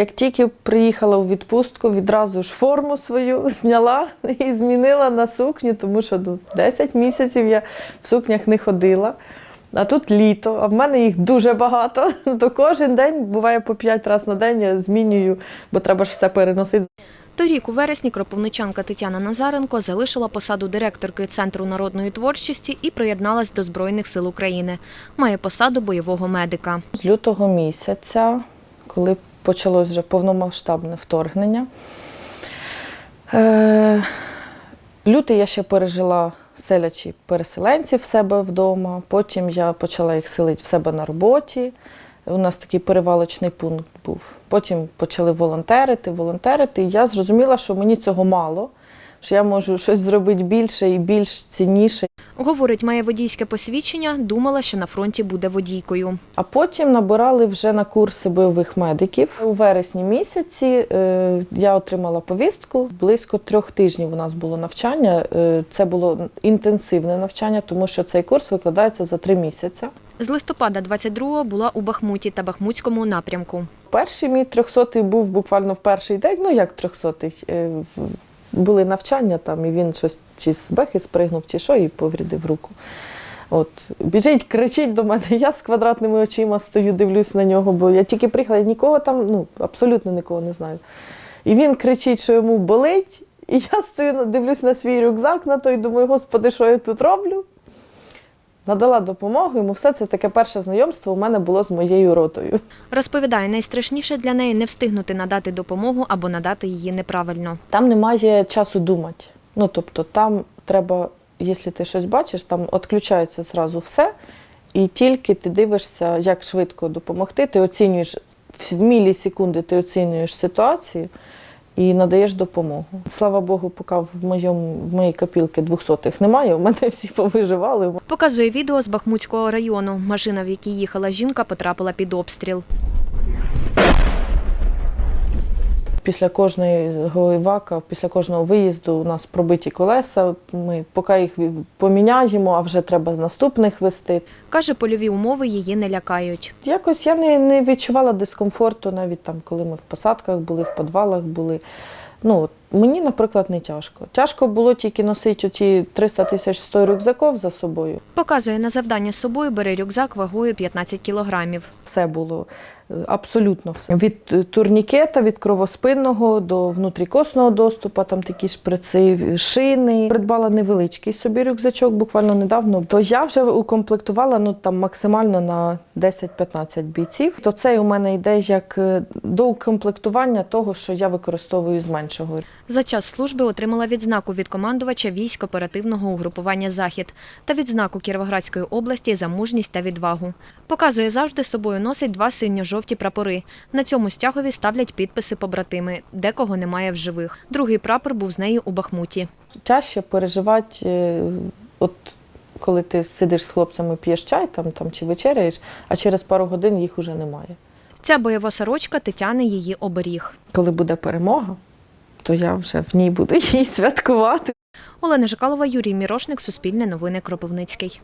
Як тільки приїхала у відпустку, відразу ж форму свою зняла і змінила на сукню, тому що ну, 10 місяців я в сукнях не ходила. А тут літо, а в мене їх дуже багато. То кожен день буває по 5 разів на день я змінюю, бо треба ж все переносити. Торік у вересні кропивничанка Тетяна Назаренко залишила посаду директорки Центру народної творчості і приєдналась до Збройних сил України. Має посаду бойового медика. З лютого місяця, коли почалось вже повномасштабне вторгнення, е, лютий я ще пережила селячі переселенців в себе вдома, потім я почала їх селити в себе на роботі. У нас такий перевалочний пункт був. Потім почали волонтерити, волонтерити. І я зрозуміла, що мені цього мало, що я можу щось зробити більше і більш цінніше. Говорить, має водійське посвідчення, думала, що на фронті буде водійкою. А потім набирали вже на курси бойових медиків. У вересні місяці е, я отримала повістку. Близько трьох тижнів у нас було навчання. Е, це було інтенсивне навчання, тому що цей курс викладається за три місяці. З листопада 22-го була у Бахмуті та Бахмутському напрямку. Перший мій трьохсотий був буквально в перший день. Ну як трьохсотий? Були навчання там, і він щось чи з бехи спригнув, чи що, і поврідив руку. От, біжить, кричить до мене, я з квадратними очима стою, дивлюсь на нього, бо я тільки приїхала, я нікого там, ну, абсолютно нікого не знаю. І він кричить, що йому болить, і я стою, дивлюсь на свій рюкзак на той, думаю, господи, що я тут роблю? Надала допомогу, йому все це таке перше знайомство у мене було з моєю ротою. Розповідає, найстрашніше для неї не встигнути надати допомогу або надати її неправильно. Там немає часу думати. Ну, тобто, там треба, якщо ти щось бачиш, там відключається зразу все, і тільки ти дивишся, як швидко допомогти. Ти оцінюєш в мілісекунди, ти оцінюєш ситуацію і надаєш допомогу. Слава Богу, поки в моєму в моїй копілки двохсотих немає. У мене всі повиживали. Показує відео з Бахмутського району. Машина, в якій їхала жінка, потрапила під обстріл. Після кожного івака, після кожного виїзду у нас пробиті колеса. Ми поки їх поміняємо, а вже треба наступних вести. Каже, польові умови її не лякають. Якось я не, не відчувала дискомфорту, навіть там, коли ми в посадках були, в підвалах були. Ну, от мені, наприклад, не тяжко. Тяжко було тільки носити оті 300 тисяч 100 рюкзаків за собою. Показує на завдання з собою, бере рюкзак вагою 15 кілограмів. Все було е, абсолютно все. Від е, турнікета, від кровоспинного до внутрікосного доступу, там такі шприци, шини. Придбала невеличкий собі рюкзачок буквально недавно. То я вже укомплектувала ну, там, максимально на 10-15 бійців. То це у мене йде як е, доукомплектування того, що я використовую з меншого. За час служби отримала відзнаку від командувача військ оперативного угрупування Захід та відзнаку Кіровоградської області за мужність та відвагу. Показує завжди собою носить два синьо-жовті прапори. На цьому стягові ставлять підписи побратими, декого немає в живих. Другий прапор був з нею у Бахмуті. Тяжче переживати, е, от коли ти сидиш з хлопцями, п'єш чай там, там, чи вечеряєш, а через пару годин їх уже немає. Ця бойова сорочка Тетяни її оберіг. коли буде перемога, то я вже в ній буду її святкувати. Олена Жикалова, Юрій Мірошник, Суспільне новини Кропивницький.